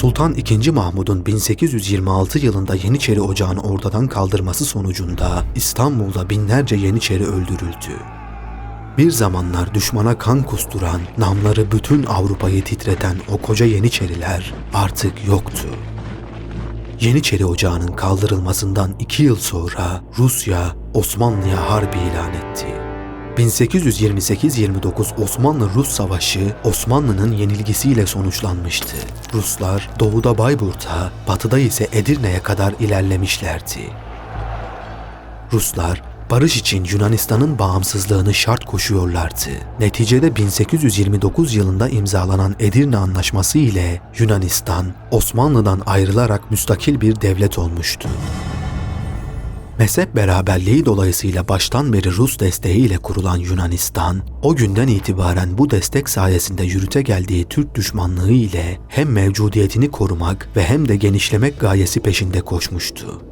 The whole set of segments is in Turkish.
Sultan II. Mahmud'un 1826 yılında Yeniçeri Ocağı'nı ortadan kaldırması sonucunda İstanbul'da binlerce Yeniçeri öldürüldü. Bir zamanlar düşmana kan kusturan, namları bütün Avrupa'yı titreten o koca Yeniçeriler artık yoktu. Yeniçeri Ocağı'nın kaldırılmasından iki yıl sonra Rusya Osmanlı'ya harbi ilan etti. 1828-29 Osmanlı-Rus Savaşı Osmanlı'nın yenilgisiyle sonuçlanmıştı. Ruslar doğuda Bayburt'a, batıda ise Edirne'ye kadar ilerlemişlerdi. Ruslar barış için Yunanistan'ın bağımsızlığını şart koşuyorlardı. Neticede 1829 yılında imzalanan Edirne Anlaşması ile Yunanistan Osmanlı'dan ayrılarak müstakil bir devlet olmuştu. Mezhep beraberliği dolayısıyla baştan beri Rus desteğiyle kurulan Yunanistan, o günden itibaren bu destek sayesinde yürüte geldiği Türk düşmanlığı ile hem mevcudiyetini korumak ve hem de genişlemek gayesi peşinde koşmuştu.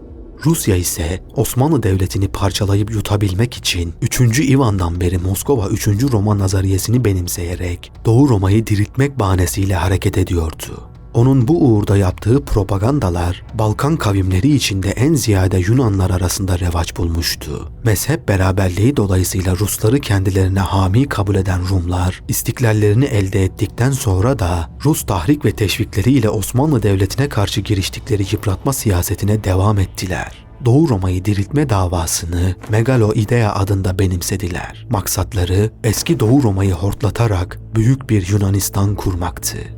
Rusya ise Osmanlı Devleti'ni parçalayıp yutabilmek için 3. İvan'dan beri Moskova 3. Roma nazariyesini benimseyerek Doğu Roma'yı diriltmek bahanesiyle hareket ediyordu. Onun bu uğurda yaptığı propagandalar Balkan kavimleri içinde en ziyade Yunanlar arasında revaç bulmuştu. Mezhep beraberliği dolayısıyla Rusları kendilerine hami kabul eden Rumlar istiklallerini elde ettikten sonra da Rus tahrik ve teşvikleriyle Osmanlı Devleti'ne karşı giriştikleri yıpratma siyasetine devam ettiler. Doğu Roma'yı diriltme davasını Megalo Idea adında benimsediler. Maksatları eski Doğu Roma'yı hortlatarak büyük bir Yunanistan kurmaktı.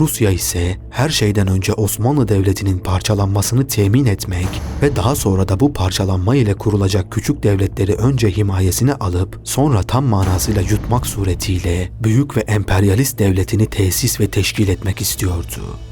Rusya ise her şeyden önce Osmanlı Devleti'nin parçalanmasını temin etmek ve daha sonra da bu parçalanma ile kurulacak küçük devletleri önce himayesine alıp sonra tam manasıyla yutmak suretiyle büyük ve emperyalist devletini tesis ve teşkil etmek istiyordu.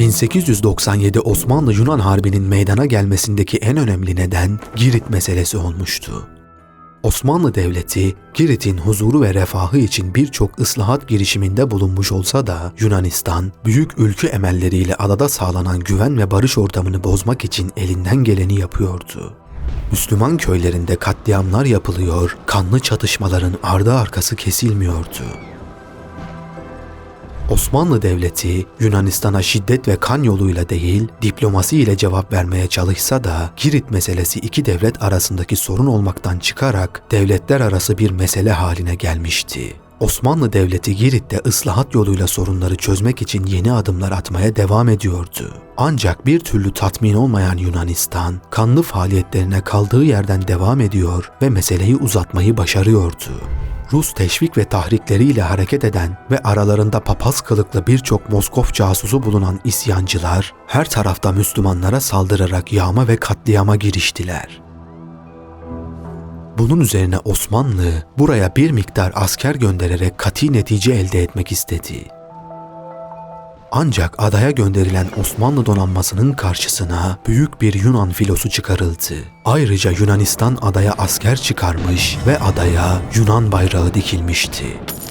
...1897 Osmanlı-Yunan Harbi'nin meydana gelmesindeki en önemli neden Girit meselesi olmuştu. Osmanlı Devleti, Girit'in huzuru ve refahı için birçok ıslahat girişiminde bulunmuş olsa da Yunanistan, büyük ülkü emelleriyle adada sağlanan güven ve barış ortamını bozmak için elinden geleni yapıyordu. Müslüman köylerinde katliamlar yapılıyor, kanlı çatışmaların ardı arkası kesilmiyordu. Osmanlı Devleti Yunanistan'a şiddet ve kan yoluyla değil, diplomasi ile cevap vermeye çalışsa da Girit meselesi iki devlet arasındaki sorun olmaktan çıkarak devletler arası bir mesele haline gelmişti. Osmanlı Devleti Girit'te ıslahat yoluyla sorunları çözmek için yeni adımlar atmaya devam ediyordu. Ancak bir türlü tatmin olmayan Yunanistan, kanlı faaliyetlerine kaldığı yerden devam ediyor ve meseleyi uzatmayı başarıyordu. Rus teşvik ve tahrikleriyle hareket eden ve aralarında papaz kılıklı birçok Moskov casusu bulunan isyancılar her tarafta Müslümanlara saldırarak yağma ve katliama giriştiler. Bunun üzerine Osmanlı buraya bir miktar asker göndererek kati netice elde etmek istedi. Ancak adaya gönderilen Osmanlı donanmasının karşısına büyük bir Yunan filosu çıkarıldı. Ayrıca Yunanistan adaya asker çıkarmış ve adaya Yunan bayrağı dikilmişti.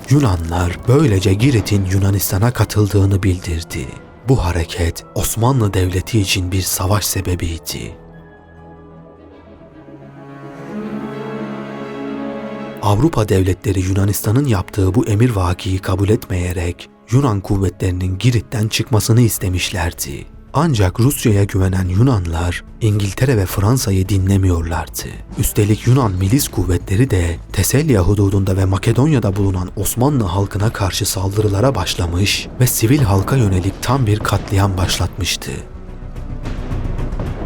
Yunanlar böylece Girit'in Yunanistan'a katıldığını bildirdi. Bu hareket Osmanlı Devleti için bir savaş sebebiydi. Avrupa devletleri Yunanistan'ın yaptığı bu emir vakiyi kabul etmeyerek Yunan kuvvetlerinin Girit'ten çıkmasını istemişlerdi. Ancak Rusya'ya güvenen Yunanlar İngiltere ve Fransa'yı dinlemiyorlardı. Üstelik Yunan milis kuvvetleri de Teselya hududunda ve Makedonya'da bulunan Osmanlı halkına karşı saldırılara başlamış ve sivil halka yönelik tam bir katliam başlatmıştı.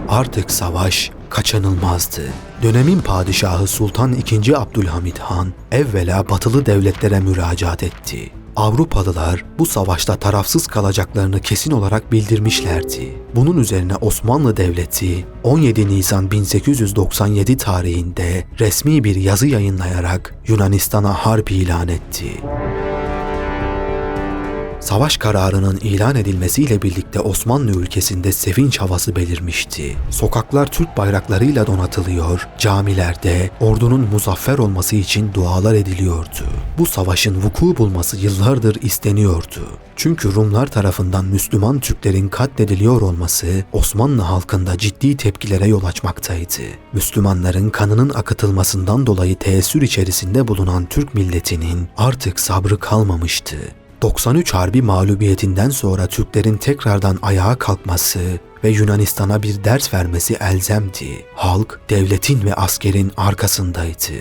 Artık savaş kaçınılmazdı. Dönemin padişahı Sultan II. Abdülhamit Han evvela batılı devletlere müracaat etti. Avrupalılar bu savaşta tarafsız kalacaklarını kesin olarak bildirmişlerdi. Bunun üzerine Osmanlı Devleti 17 Nisan 1897 tarihinde resmi bir yazı yayınlayarak Yunanistan'a harp ilan etti. Savaş kararının ilan edilmesiyle birlikte Osmanlı ülkesinde sevinç havası belirmişti. Sokaklar Türk bayraklarıyla donatılıyor, camilerde ordunun muzaffer olması için dualar ediliyordu. Bu savaşın vuku bulması yıllardır isteniyordu. Çünkü Rumlar tarafından Müslüman Türklerin katlediliyor olması Osmanlı halkında ciddi tepkilere yol açmaktaydı. Müslümanların kanının akıtılmasından dolayı teessür içerisinde bulunan Türk milletinin artık sabrı kalmamıştı. 93 Harbi mağlubiyetinden sonra Türklerin tekrardan ayağa kalkması ve Yunanistan'a bir ders vermesi elzemdi. Halk, devletin ve askerin arkasındaydı.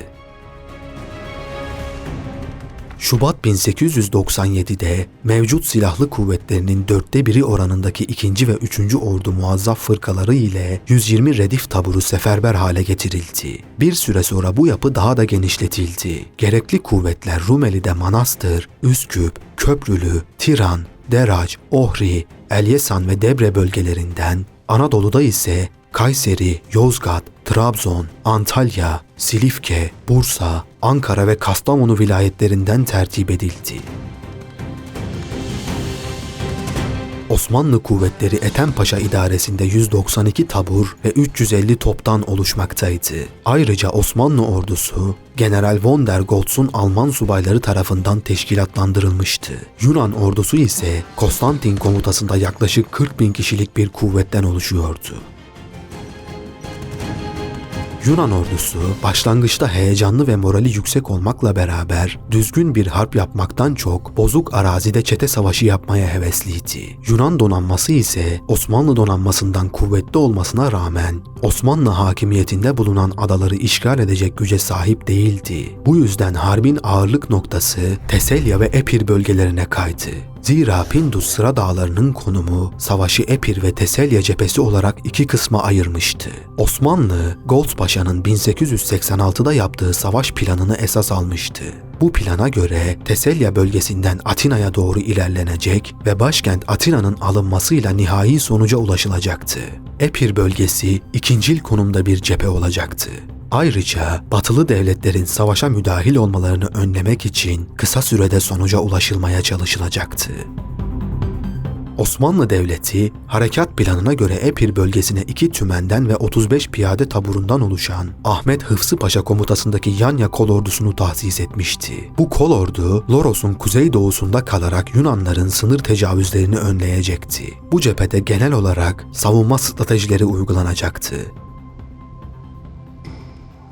Şubat 1897'de mevcut silahlı kuvvetlerinin dörtte biri oranındaki 2. ve 3. Ordu muazzaf fırkaları ile 120 redif taburu seferber hale getirildi. Bir süre sonra bu yapı daha da genişletildi. Gerekli kuvvetler Rumeli'de Manastır, Üsküp, Köprülü, Tiran, Derac, Ohri, Elyesan ve Debre bölgelerinden, Anadolu'da ise Kayseri, Yozgat, Trabzon, Antalya, Silifke, Bursa, Ankara ve Kastamonu vilayetlerinden tertip edildi. Osmanlı kuvvetleri Ethem idaresinde 192 tabur ve 350 toptan oluşmaktaydı. Ayrıca Osmanlı ordusu General von der Goltz'un Alman subayları tarafından teşkilatlandırılmıştı. Yunan ordusu ise Konstantin komutasında yaklaşık 40 bin kişilik bir kuvvetten oluşuyordu. Yunan ordusu başlangıçta heyecanlı ve morali yüksek olmakla beraber düzgün bir harp yapmaktan çok bozuk arazide çete savaşı yapmaya hevesliydi. Yunan donanması ise Osmanlı donanmasından kuvvetli olmasına rağmen Osmanlı hakimiyetinde bulunan adaları işgal edecek güce sahip değildi. Bu yüzden harbin ağırlık noktası Teselya ve Epir bölgelerine kaydı. Zira Pindus sıra dağlarının konumu savaşı Epir ve Teselya cephesi olarak iki kısma ayırmıştı. Osmanlı, Gold Paşa'nın 1886'da yaptığı savaş planını esas almıştı. Bu plana göre Teselya bölgesinden Atina'ya doğru ilerlenecek ve başkent Atina'nın alınmasıyla nihai sonuca ulaşılacaktı. Epir bölgesi ikincil konumda bir cephe olacaktı. Ayrıca batılı devletlerin savaşa müdahil olmalarını önlemek için kısa sürede sonuca ulaşılmaya çalışılacaktı. Osmanlı Devleti harekat planına göre Epir bölgesine iki tümenden ve 35 piyade taburundan oluşan Ahmet Hıfzı Paşa komutasındaki Yanya kol ordusunu tahsis etmişti. Bu kol ordu Loros'un kuzeydoğusunda kalarak Yunanların sınır tecavüzlerini önleyecekti. Bu cephede genel olarak savunma stratejileri uygulanacaktı.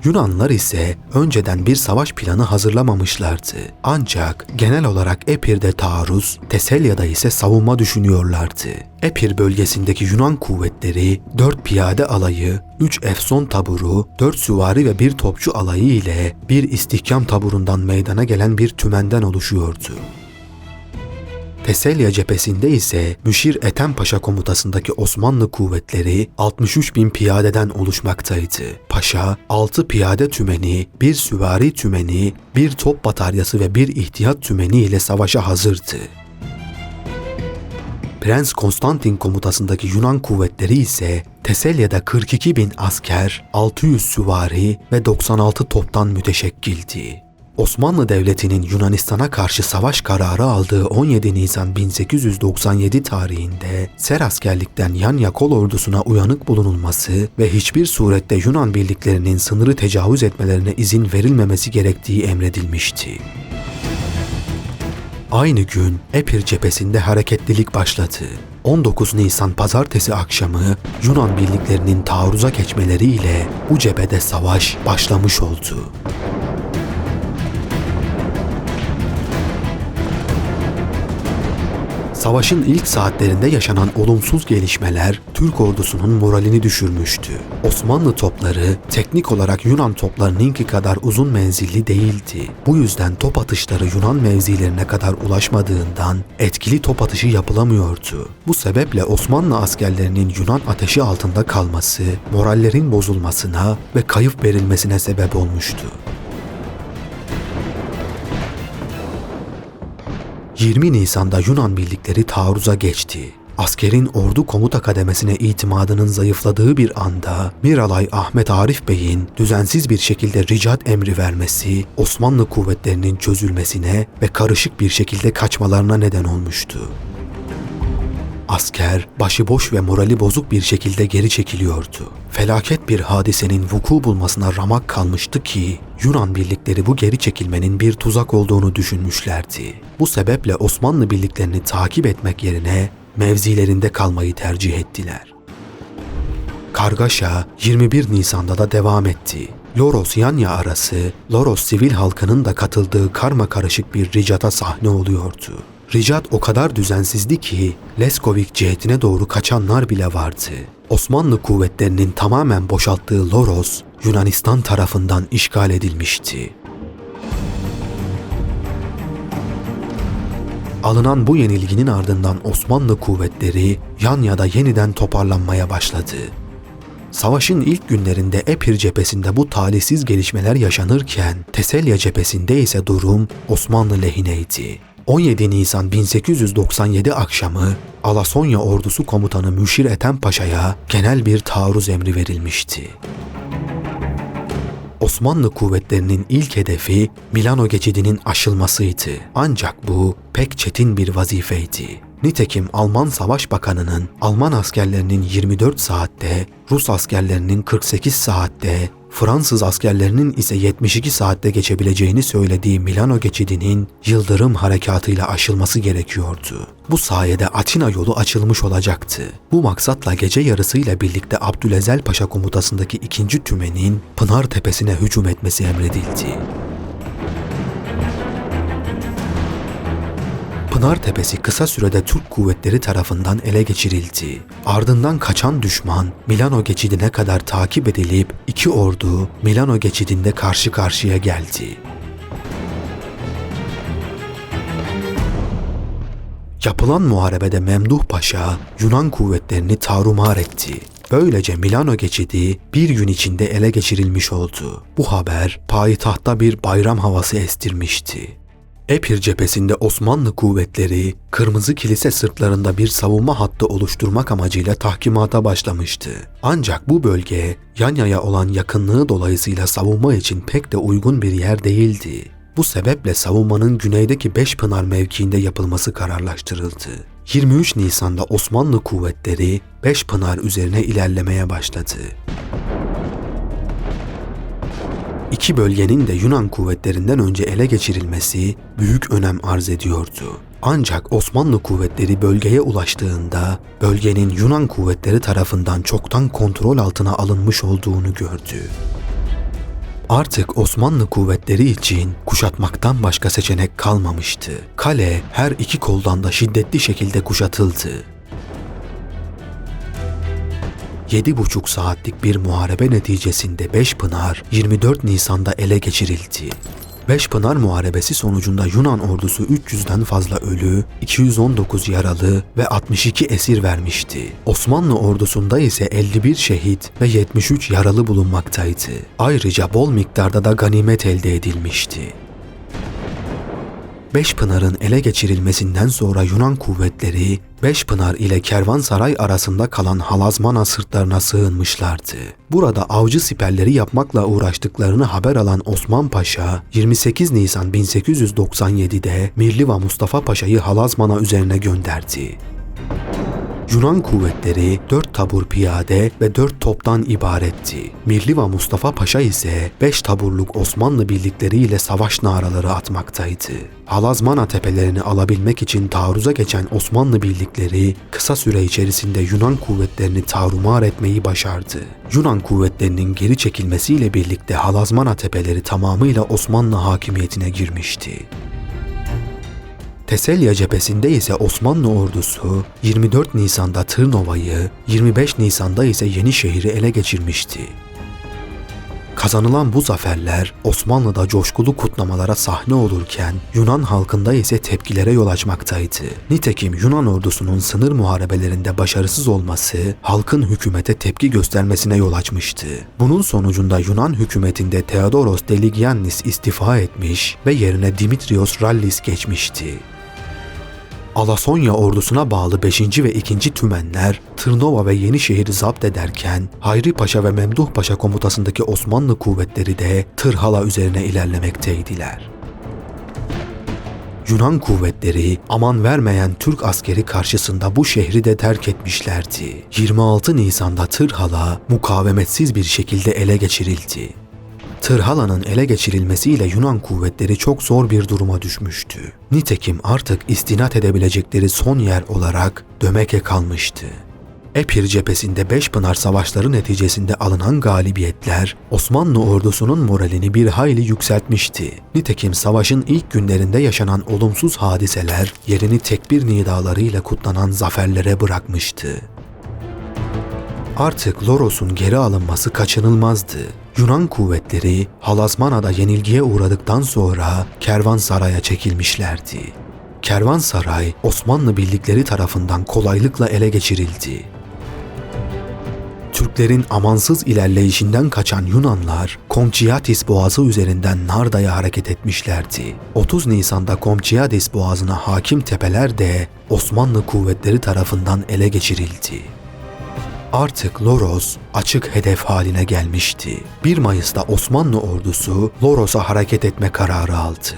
Yunanlar ise önceden bir savaş planı hazırlamamışlardı. Ancak genel olarak Epir'de taarruz, Teselya'da ise savunma düşünüyorlardı. Epir bölgesindeki Yunan kuvvetleri 4 piyade alayı, 3 efson taburu, 4 süvari ve bir topçu alayı ile bir istihkam taburundan meydana gelen bir tümenden oluşuyordu. Teselya cephesinde ise Müşir Ethem Paşa komutasındaki Osmanlı kuvvetleri 63 bin piyadeden oluşmaktaydı. Paşa 6 piyade tümeni, bir süvari tümeni, bir top bataryası ve bir ihtiyat tümeni ile savaşa hazırdı. Prens Konstantin komutasındaki Yunan kuvvetleri ise Teselya'da 42 bin asker, 600 süvari ve 96 toptan müteşekkildi. Osmanlı Devleti'nin Yunanistan'a karşı savaş kararı aldığı 17 Nisan 1897 tarihinde Ser askerlikten Yanya kol ordusuna uyanık bulunulması ve hiçbir surette Yunan birliklerinin sınırı tecavüz etmelerine izin verilmemesi gerektiği emredilmişti. Aynı gün Epir cephesinde hareketlilik başladı. 19 Nisan pazartesi akşamı Yunan birliklerinin taarruza geçmeleriyle bu cephede savaş başlamış oldu. Savaşın ilk saatlerinde yaşanan olumsuz gelişmeler Türk ordusunun moralini düşürmüştü. Osmanlı topları teknik olarak Yunan toplarınınki kadar uzun menzilli değildi. Bu yüzden top atışları Yunan mevzilerine kadar ulaşmadığından etkili top atışı yapılamıyordu. Bu sebeple Osmanlı askerlerinin Yunan ateşi altında kalması, morallerin bozulmasına ve kayıp verilmesine sebep olmuştu. 20 Nisan'da Yunan birlikleri taarruza geçti. Askerin ordu komuta kademesine itimadının zayıfladığı bir anda Miralay Ahmet Arif Bey'in düzensiz bir şekilde ricat emri vermesi Osmanlı kuvvetlerinin çözülmesine ve karışık bir şekilde kaçmalarına neden olmuştu. Asker başıboş ve morali bozuk bir şekilde geri çekiliyordu. Felaket bir hadisenin vuku bulmasına ramak kalmıştı ki Yunan birlikleri bu geri çekilmenin bir tuzak olduğunu düşünmüşlerdi. Bu sebeple Osmanlı birliklerini takip etmek yerine mevzilerinde kalmayı tercih ettiler. Kargaşa 21 Nisan'da da devam etti. Loros-Yanya arası, Loros sivil halkının da katıldığı karma karışık bir ricata sahne oluyordu. Ricat o kadar düzensizdi ki Leskovik cihetine doğru kaçanlar bile vardı. Osmanlı kuvvetlerinin tamamen boşalttığı Loros, Yunanistan tarafından işgal edilmişti. Alınan bu yenilginin ardından Osmanlı kuvvetleri Yanya'da yeniden toparlanmaya başladı. Savaşın ilk günlerinde Epir cephesinde bu talihsiz gelişmeler yaşanırken Teselya cephesinde ise durum Osmanlı lehineydi. 17 Nisan 1897 akşamı Alasonya ordusu komutanı Müşir Ethem Paşa'ya genel bir taarruz emri verilmişti. Osmanlı kuvvetlerinin ilk hedefi Milano geçidinin aşılmasıydı. Ancak bu pek çetin bir vazifeydi. Nitekim Alman Savaş Bakanı'nın Alman askerlerinin 24 saatte, Rus askerlerinin 48 saatte, Fransız askerlerinin ise 72 saatte geçebileceğini söylediği Milano geçidinin Yıldırım harekatıyla aşılması gerekiyordu. Bu sayede Atina yolu açılmış olacaktı. Bu maksatla gece yarısıyla birlikte Abdülezel Paşa komutasındaki ikinci tümenin Pınar Tepesi'ne hücum etmesi emredildi. Pınar Tepesi kısa sürede Türk kuvvetleri tarafından ele geçirildi. Ardından kaçan düşman Milano geçidine kadar takip edilip iki ordu Milano geçidinde karşı karşıya geldi. Yapılan muharebede Memduh Paşa Yunan kuvvetlerini tarumar etti. Böylece Milano geçidi bir gün içinde ele geçirilmiş oldu. Bu haber payitahtta bir bayram havası estirmişti. Epir cephesinde Osmanlı kuvvetleri Kırmızı Kilise sırtlarında bir savunma hattı oluşturmak amacıyla tahkimata başlamıştı. Ancak bu bölge Yanya'ya olan yakınlığı dolayısıyla savunma için pek de uygun bir yer değildi. Bu sebeple savunmanın güneydeki Beşpınar mevkiinde yapılması kararlaştırıldı. 23 Nisan'da Osmanlı kuvvetleri Beşpınar üzerine ilerlemeye başladı. İki bölgenin de Yunan kuvvetlerinden önce ele geçirilmesi büyük önem arz ediyordu. Ancak Osmanlı kuvvetleri bölgeye ulaştığında bölgenin Yunan kuvvetleri tarafından çoktan kontrol altına alınmış olduğunu gördü. Artık Osmanlı kuvvetleri için kuşatmaktan başka seçenek kalmamıştı. Kale her iki koldan da şiddetli şekilde kuşatıldı. 7,5 saatlik bir muharebe neticesinde Beşpınar 24 Nisan'da ele geçirildi. Beşpınar Muharebesi sonucunda Yunan ordusu 300'den fazla ölü, 219 yaralı ve 62 esir vermişti. Osmanlı ordusunda ise 51 şehit ve 73 yaralı bulunmaktaydı. Ayrıca bol miktarda da ganimet elde edilmişti. Beşpınar'ın ele geçirilmesinden sonra Yunan kuvvetleri Beşpınar ile Kervansaray arasında kalan Halazmana sırtlarına sığınmışlardı. Burada avcı siperleri yapmakla uğraştıklarını haber alan Osman Paşa 28 Nisan 1897'de Mirliva Mustafa Paşa'yı Halazmana üzerine gönderdi. Yunan kuvvetleri 4 tabur piyade ve 4 toptan ibaretti. Mirliva Mustafa Paşa ise 5 taburluk Osmanlı birlikleriyle savaş naraları atmaktaydı. Halazmana tepelerini alabilmek için taarruza geçen Osmanlı birlikleri kısa süre içerisinde Yunan kuvvetlerini tarumar etmeyi başardı. Yunan kuvvetlerinin geri çekilmesiyle birlikte Halazmana tepeleri tamamıyla Osmanlı hakimiyetine girmişti. Teselya cephesinde ise Osmanlı ordusu 24 Nisan'da Tırnova'yı, 25 Nisan'da ise Yenişehir'i ele geçirmişti. Kazanılan bu zaferler Osmanlı'da coşkulu kutlamalara sahne olurken Yunan halkında ise tepkilere yol açmaktaydı. Nitekim Yunan ordusunun sınır muharebelerinde başarısız olması halkın hükümete tepki göstermesine yol açmıştı. Bunun sonucunda Yunan hükümetinde Theodoros Deligiannis istifa etmiş ve yerine Dimitrios Rallis geçmişti. Alasonya ordusuna bağlı 5. ve 2. tümenler Tırnova ve Yenişehir'i zapt ederken Hayri Paşa ve Memduh Paşa komutasındaki Osmanlı kuvvetleri de Tırhala üzerine ilerlemekteydiler. Yunan kuvvetleri aman vermeyen Türk askeri karşısında bu şehri de terk etmişlerdi. 26 Nisan'da Tırhala mukavemetsiz bir şekilde ele geçirildi. Tırhala'nın ele geçirilmesiyle Yunan kuvvetleri çok zor bir duruma düşmüştü. Nitekim artık istinat edebilecekleri son yer olarak Dömeke kalmıştı. Epir cephesinde Beşpınar savaşları neticesinde alınan galibiyetler Osmanlı ordusunun moralini bir hayli yükseltmişti. Nitekim savaşın ilk günlerinde yaşanan olumsuz hadiseler yerini tekbir nidalarıyla kutlanan zaferlere bırakmıştı. Artık Loros'un geri alınması kaçınılmazdı. Yunan kuvvetleri Halazmana'da yenilgiye uğradıktan sonra Kervansaray'a çekilmişlerdi. Kervansaray Osmanlı birlikleri tarafından kolaylıkla ele geçirildi. Türklerin amansız ilerleyişinden kaçan Yunanlar Komçiyatis Boğazı üzerinden Narda'ya hareket etmişlerdi. 30 Nisan'da Komçiyatis Boğazı'na hakim tepeler de Osmanlı kuvvetleri tarafından ele geçirildi. Artık Loros açık hedef haline gelmişti. 1 Mayıs'ta Osmanlı ordusu Loros'a hareket etme kararı aldı.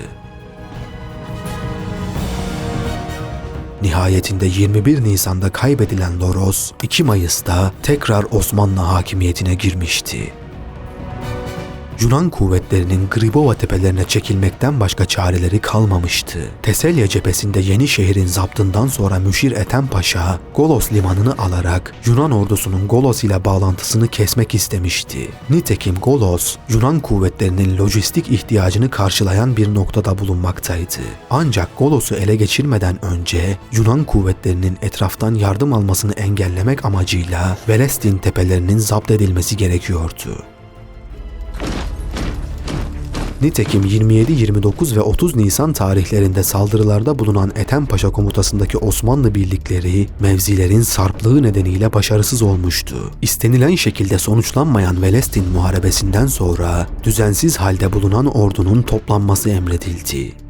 Nihayetinde 21 Nisan'da kaybedilen Loros 2 Mayıs'ta tekrar Osmanlı hakimiyetine girmişti. Yunan kuvvetlerinin Gribova tepelerine çekilmekten başka çareleri kalmamıştı. Teselya cephesinde Yenişehir'in zaptından sonra Müşir Ethem Paşa, Golos limanını alarak Yunan ordusunun Golos ile bağlantısını kesmek istemişti. Nitekim Golos, Yunan kuvvetlerinin lojistik ihtiyacını karşılayan bir noktada bulunmaktaydı. Ancak Golos'u ele geçirmeden önce Yunan kuvvetlerinin etraftan yardım almasını engellemek amacıyla Velestin tepelerinin zapt edilmesi gerekiyordu. Nitekim 27, 29 ve 30 Nisan tarihlerinde saldırılarda bulunan Ethem Paşa komutasındaki Osmanlı birlikleri mevzilerin sarplığı nedeniyle başarısız olmuştu. İstenilen şekilde sonuçlanmayan Velestin muharebesinden sonra düzensiz halde bulunan ordunun toplanması emredildi.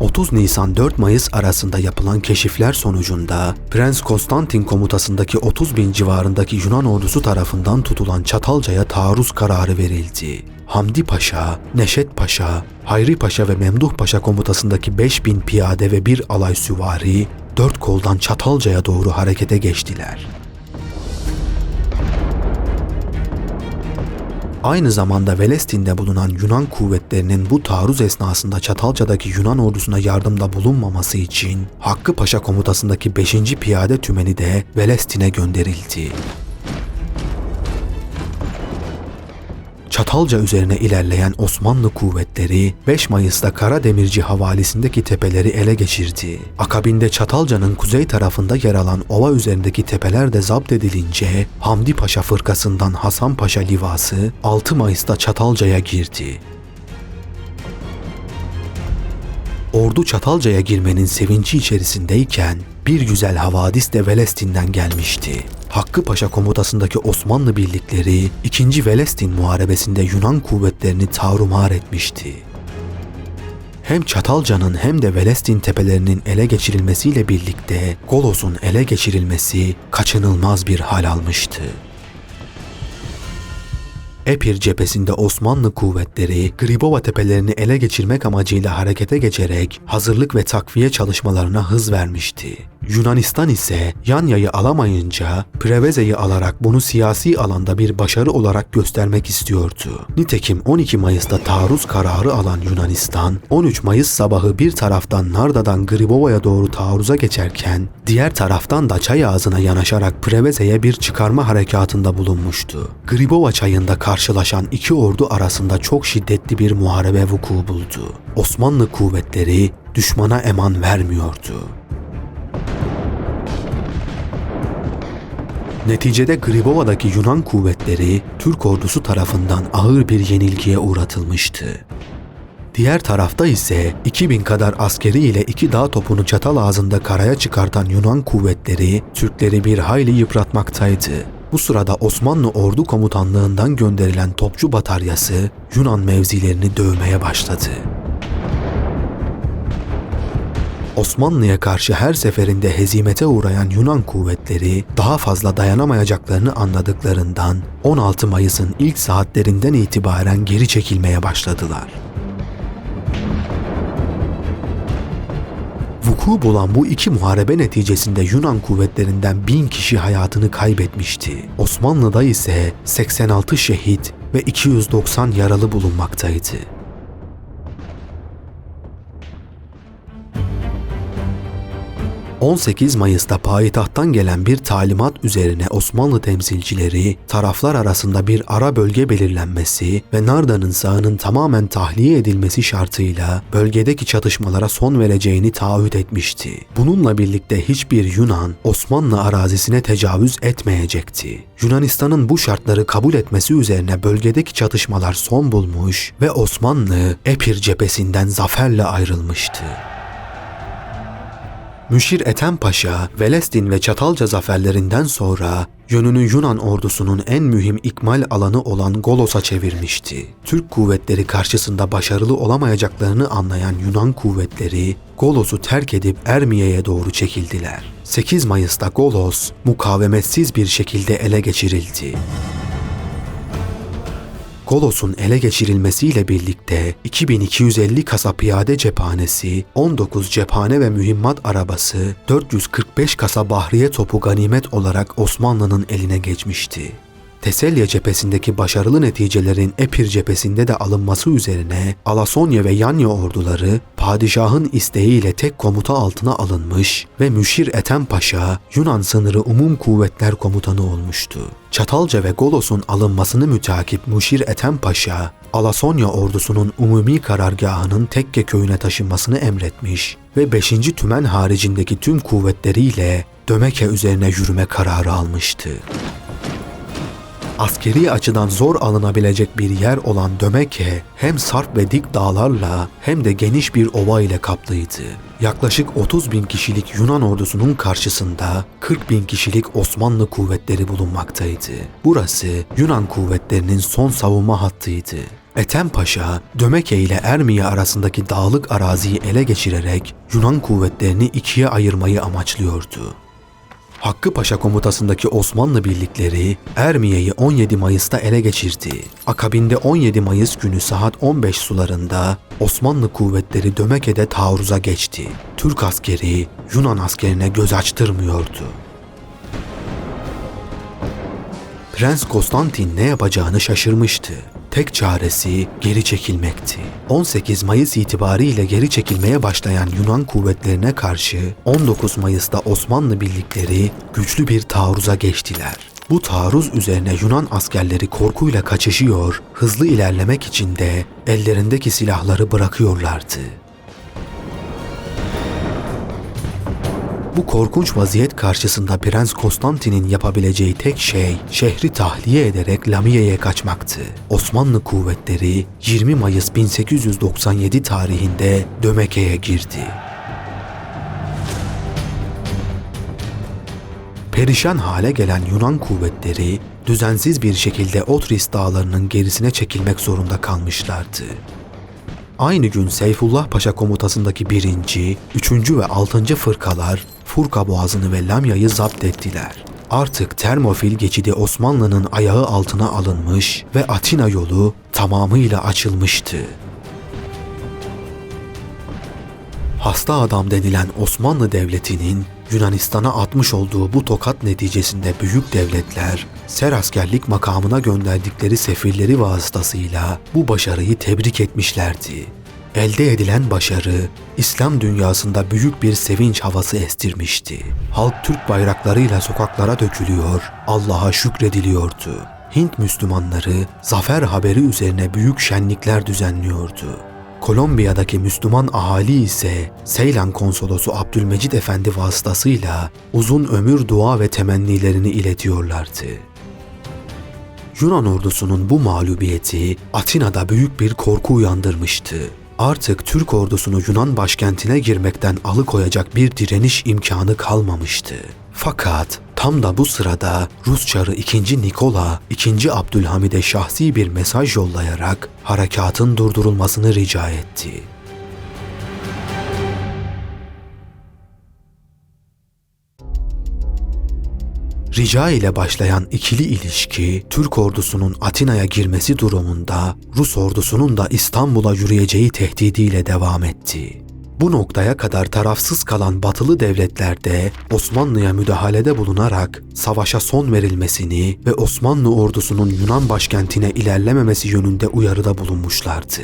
30 Nisan 4 Mayıs arasında yapılan keşifler sonucunda Prens Konstantin komutasındaki 30 bin civarındaki Yunan ordusu tarafından tutulan Çatalca'ya taarruz kararı verildi. Hamdi Paşa, Neşet Paşa, Hayri Paşa ve Memduh Paşa komutasındaki 5 bin piyade ve bir alay süvari dört koldan Çatalca'ya doğru harekete geçtiler. Aynı zamanda Velestin'de bulunan Yunan kuvvetlerinin bu taarruz esnasında Çatalca'daki Yunan ordusuna yardımda bulunmaması için Hakkı Paşa komutasındaki 5. Piyade Tümeni de Velestin'e gönderildi. Çatalca üzerine ilerleyen Osmanlı kuvvetleri 5 Mayıs'ta Karademirci havalisindeki tepeleri ele geçirdi. Akabinde Çatalca'nın kuzey tarafında yer alan ova üzerindeki tepeler de zapt edilince Hamdi Paşa fırkasından Hasan Paşa livası 6 Mayıs'ta Çatalca'ya girdi. Ordu Çatalca'ya girmenin sevinci içerisindeyken bir güzel havadis de Velestin'den gelmişti. Hakkı Paşa komutasındaki Osmanlı birlikleri 2. Velestin muharebesinde Yunan kuvvetlerini tarumar etmişti. Hem Çatalca'nın hem de Velestin tepelerinin ele geçirilmesiyle birlikte Golos'un ele geçirilmesi kaçınılmaz bir hal almıştı. Epir cephesinde Osmanlı kuvvetleri Gribova tepelerini ele geçirmek amacıyla harekete geçerek hazırlık ve takviye çalışmalarına hız vermişti. Yunanistan ise Yanya'yı alamayınca Preveze'yi alarak bunu siyasi alanda bir başarı olarak göstermek istiyordu. Nitekim 12 Mayıs'ta taarruz kararı alan Yunanistan, 13 Mayıs sabahı bir taraftan Narda'dan Gribova'ya doğru taarruza geçerken, diğer taraftan da çay ağzına yanaşarak Preveze'ye bir çıkarma harekatında bulunmuştu. Gribova çayında karşılaşan iki ordu arasında çok şiddetli bir muharebe vuku buldu. Osmanlı kuvvetleri düşmana eman vermiyordu. Neticede Gribova'daki Yunan kuvvetleri Türk ordusu tarafından ağır bir yenilgiye uğratılmıştı. Diğer tarafta ise 2000 kadar askeri ile iki dağ topunu çatal ağzında karaya çıkartan Yunan kuvvetleri Türkleri bir hayli yıpratmaktaydı. Bu sırada Osmanlı ordu komutanlığından gönderilen topçu bataryası Yunan mevzilerini dövmeye başladı. Osmanlı'ya karşı her seferinde hezimete uğrayan Yunan kuvvetleri daha fazla dayanamayacaklarını anladıklarından 16 Mayıs'ın ilk saatlerinden itibaren geri çekilmeye başladılar. Vuku bulan bu iki muharebe neticesinde Yunan kuvvetlerinden bin kişi hayatını kaybetmişti. Osmanlı'da ise 86 şehit ve 290 yaralı bulunmaktaydı. 18 Mayıs'ta payitahttan gelen bir talimat üzerine Osmanlı temsilcileri taraflar arasında bir ara bölge belirlenmesi ve Narda'nın sağının tamamen tahliye edilmesi şartıyla bölgedeki çatışmalara son vereceğini taahhüt etmişti. Bununla birlikte hiçbir Yunan Osmanlı arazisine tecavüz etmeyecekti. Yunanistan'ın bu şartları kabul etmesi üzerine bölgedeki çatışmalar son bulmuş ve Osmanlı Epir cephesinden zaferle ayrılmıştı. Müşir Ethem Paşa, Velestin ve Çatalca zaferlerinden sonra yönünü Yunan ordusunun en mühim ikmal alanı olan Golos'a çevirmişti. Türk kuvvetleri karşısında başarılı olamayacaklarını anlayan Yunan kuvvetleri Golos'u terk edip Ermiye'ye doğru çekildiler. 8 Mayıs'ta Golos mukavemetsiz bir şekilde ele geçirildi. Kolos'un ele geçirilmesiyle birlikte 2250 kasa piyade cephanesi, 19 cephane ve mühimmat arabası, 445 kasa bahriye topu ganimet olarak Osmanlı'nın eline geçmişti. Teselya cephesindeki başarılı neticelerin Epir cephesinde de alınması üzerine Alasonya ve Yanya orduları padişahın isteğiyle tek komuta altına alınmış ve Müşir Ethem Paşa Yunan sınırı umum kuvvetler komutanı olmuştu. Çatalca ve Golos'un alınmasını mütakip Müşir Ethem Paşa, Alasonya ordusunun umumi karargahının Tekke köyüne taşınmasını emretmiş ve 5. Tümen haricindeki tüm kuvvetleriyle Dömeke üzerine yürüme kararı almıştı askeri açıdan zor alınabilecek bir yer olan Dömeke hem sarp ve dik dağlarla hem de geniş bir ova ile kaplıydı. Yaklaşık 30 bin kişilik Yunan ordusunun karşısında 40 bin kişilik Osmanlı kuvvetleri bulunmaktaydı. Burası Yunan kuvvetlerinin son savunma hattıydı. Ethem Paşa, Dömeke ile Ermiye arasındaki dağlık araziyi ele geçirerek Yunan kuvvetlerini ikiye ayırmayı amaçlıyordu. Hakkı Paşa komutasındaki Osmanlı birlikleri Ermiye'yi 17 Mayıs'ta ele geçirdi. Akabinde 17 Mayıs günü saat 15 sularında Osmanlı kuvvetleri Dömeke'de taarruza geçti. Türk askeri Yunan askerine göz açtırmıyordu. Prens Konstantin ne yapacağını şaşırmıştı. Tek çaresi geri çekilmekti. 18 Mayıs itibariyle geri çekilmeye başlayan Yunan kuvvetlerine karşı 19 Mayıs'ta Osmanlı birlikleri güçlü bir taarruza geçtiler. Bu taarruz üzerine Yunan askerleri korkuyla kaçışıyor, hızlı ilerlemek için de ellerindeki silahları bırakıyorlardı. Bu korkunç vaziyet karşısında Prens Konstantin'in yapabileceği tek şey şehri tahliye ederek Lamiye'ye kaçmaktı. Osmanlı kuvvetleri 20 Mayıs 1897 tarihinde Dömeke'ye girdi. Perişan hale gelen Yunan kuvvetleri düzensiz bir şekilde Otris dağlarının gerisine çekilmek zorunda kalmışlardı. Aynı gün Seyfullah Paşa komutasındaki 1. 3. ve 6. fırkalar Furka Boğazı'nı ve Lamya'yı zapt ettiler. Artık Termofil geçidi Osmanlı'nın ayağı altına alınmış ve Atina yolu tamamıyla açılmıştı. Hasta adam denilen Osmanlı Devleti'nin Yunanistan'a atmış olduğu bu tokat neticesinde büyük devletler ser askerlik makamına gönderdikleri sefirleri vasıtasıyla bu başarıyı tebrik etmişlerdi. Elde edilen başarı İslam dünyasında büyük bir sevinç havası estirmişti. Halk Türk bayraklarıyla sokaklara dökülüyor, Allah'a şükrediliyordu. Hint Müslümanları zafer haberi üzerine büyük şenlikler düzenliyordu. Kolombiya'daki Müslüman ahali ise Seylan konsolosu Abdülmecid Efendi vasıtasıyla uzun ömür dua ve temennilerini iletiyorlardı. Yunan ordusunun bu mağlubiyeti Atina'da büyük bir korku uyandırmıştı. Artık Türk ordusunu Yunan başkentine girmekten alıkoyacak bir direniş imkanı kalmamıştı. Fakat Tam da bu sırada Rus çarı 2. Nikola, 2. Abdülhamid'e şahsi bir mesaj yollayarak harekatın durdurulmasını rica etti. Rica ile başlayan ikili ilişki, Türk ordusunun Atina'ya girmesi durumunda Rus ordusunun da İstanbul'a yürüyeceği tehdidiyle devam etti. Bu noktaya kadar tarafsız kalan batılı devletlerde Osmanlı'ya müdahalede bulunarak savaşa son verilmesini ve Osmanlı ordusunun Yunan başkentine ilerlememesi yönünde uyarıda bulunmuşlardı.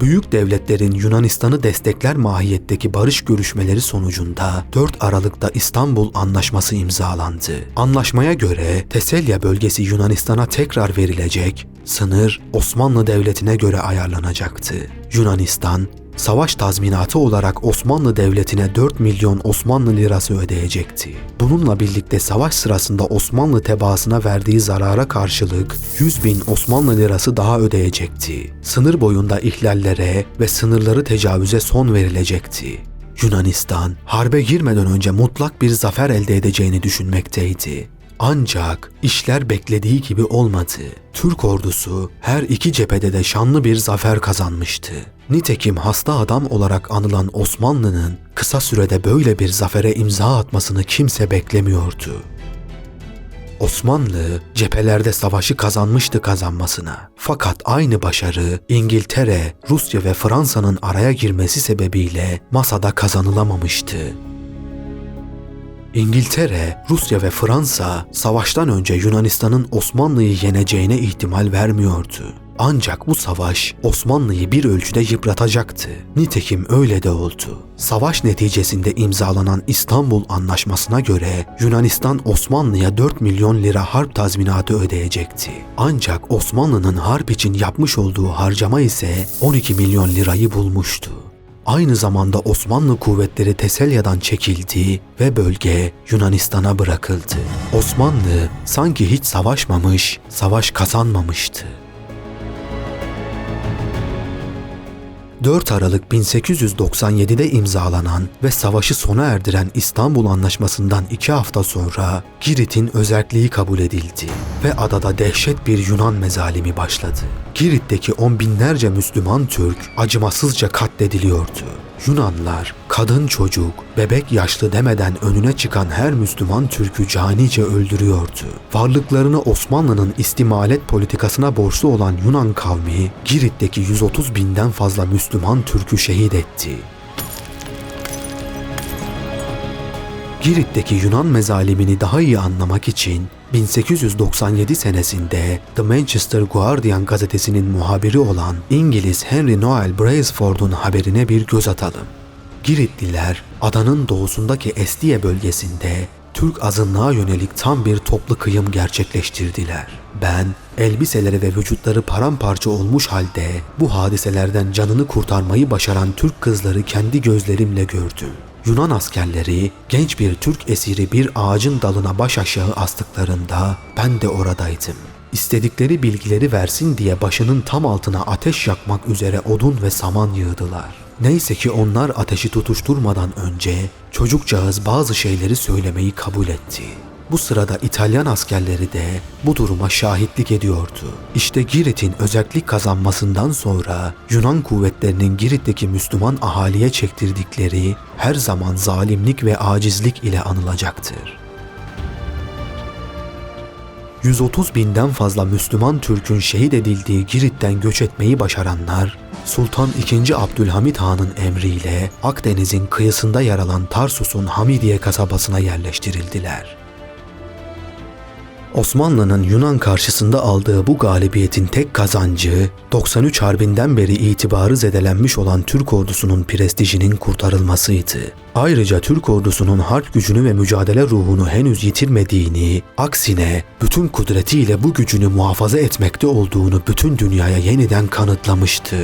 Büyük devletlerin Yunanistan'ı destekler mahiyetteki barış görüşmeleri sonucunda 4 Aralık'ta İstanbul Anlaşması imzalandı. Anlaşmaya göre Teselya bölgesi Yunanistan'a tekrar verilecek, sınır Osmanlı Devleti'ne göre ayarlanacaktı. Yunanistan, savaş tazminatı olarak Osmanlı Devleti'ne 4 milyon Osmanlı lirası ödeyecekti. Bununla birlikte savaş sırasında Osmanlı tebaasına verdiği zarara karşılık 100 bin Osmanlı lirası daha ödeyecekti. Sınır boyunda ihlallere ve sınırları tecavüze son verilecekti. Yunanistan, harbe girmeden önce mutlak bir zafer elde edeceğini düşünmekteydi. Ancak işler beklediği gibi olmadı. Türk ordusu her iki cephede de şanlı bir zafer kazanmıştı. Nitekim hasta adam olarak anılan Osmanlı'nın kısa sürede böyle bir zafere imza atmasını kimse beklemiyordu. Osmanlı cephelerde savaşı kazanmıştı kazanmasına. Fakat aynı başarı İngiltere, Rusya ve Fransa'nın araya girmesi sebebiyle masada kazanılamamıştı. İngiltere, Rusya ve Fransa savaştan önce Yunanistan'ın Osmanlı'yı yeneceğine ihtimal vermiyordu. Ancak bu savaş Osmanlı'yı bir ölçüde yıpratacaktı. Nitekim öyle de oldu. Savaş neticesinde imzalanan İstanbul Anlaşması'na göre Yunanistan Osmanlı'ya 4 milyon lira harp tazminatı ödeyecekti. Ancak Osmanlı'nın harp için yapmış olduğu harcama ise 12 milyon lirayı bulmuştu. Aynı zamanda Osmanlı kuvvetleri Teselya'dan çekildi ve bölge Yunanistan'a bırakıldı. Osmanlı sanki hiç savaşmamış, savaş kazanmamıştı. 4 Aralık 1897'de imzalanan ve savaşı sona erdiren İstanbul Anlaşması'ndan iki hafta sonra Girit'in özerkliği kabul edildi ve adada dehşet bir Yunan mezalimi başladı. Girit'teki on binlerce Müslüman Türk acımasızca katlediliyordu. Yunanlar kadın çocuk, bebek yaşlı demeden önüne çıkan her Müslüman Türk'ü canice öldürüyordu. Varlıklarını Osmanlı'nın istimalet politikasına borçlu olan Yunan kavmi Girit'teki 130 binden fazla Müslüman Türk'ü şehit etti. Girit'teki Yunan mezalimini daha iyi anlamak için 1897 senesinde The Manchester Guardian gazetesinin muhabiri olan İngiliz Henry Noel Brailsford'un haberine bir göz atalım. Giritliler adanın doğusundaki Estiye bölgesinde Türk azınlığa yönelik tam bir toplu kıyım gerçekleştirdiler. Ben elbiseleri ve vücutları paramparça olmuş halde bu hadiselerden canını kurtarmayı başaran Türk kızları kendi gözlerimle gördüm. Yunan askerleri genç bir Türk esiri bir ağacın dalına baş aşağı astıklarında ben de oradaydım. İstedikleri bilgileri versin diye başının tam altına ateş yakmak üzere odun ve saman yığdılar. Neyse ki onlar ateşi tutuşturmadan önce çocukcağız bazı şeyleri söylemeyi kabul etti. Bu sırada İtalyan askerleri de bu duruma şahitlik ediyordu. İşte Girit'in özellik kazanmasından sonra Yunan kuvvetlerinin Girit'teki Müslüman ahaliye çektirdikleri her zaman zalimlik ve acizlik ile anılacaktır. 130 binden fazla Müslüman Türk'ün şehit edildiği Girit'ten göç etmeyi başaranlar, Sultan II. Abdülhamit Han'ın emriyle Akdeniz'in kıyısında yer alan Tarsus'un Hamidiye kasabasına yerleştirildiler. Osmanlı'nın Yunan karşısında aldığı bu galibiyetin tek kazancı 93 Harbinden beri itibarı zedelenmiş olan Türk ordusunun prestijinin kurtarılmasıydı. Ayrıca Türk ordusunun harp gücünü ve mücadele ruhunu henüz yitirmediğini, aksine bütün kudretiyle bu gücünü muhafaza etmekte olduğunu bütün dünyaya yeniden kanıtlamıştı.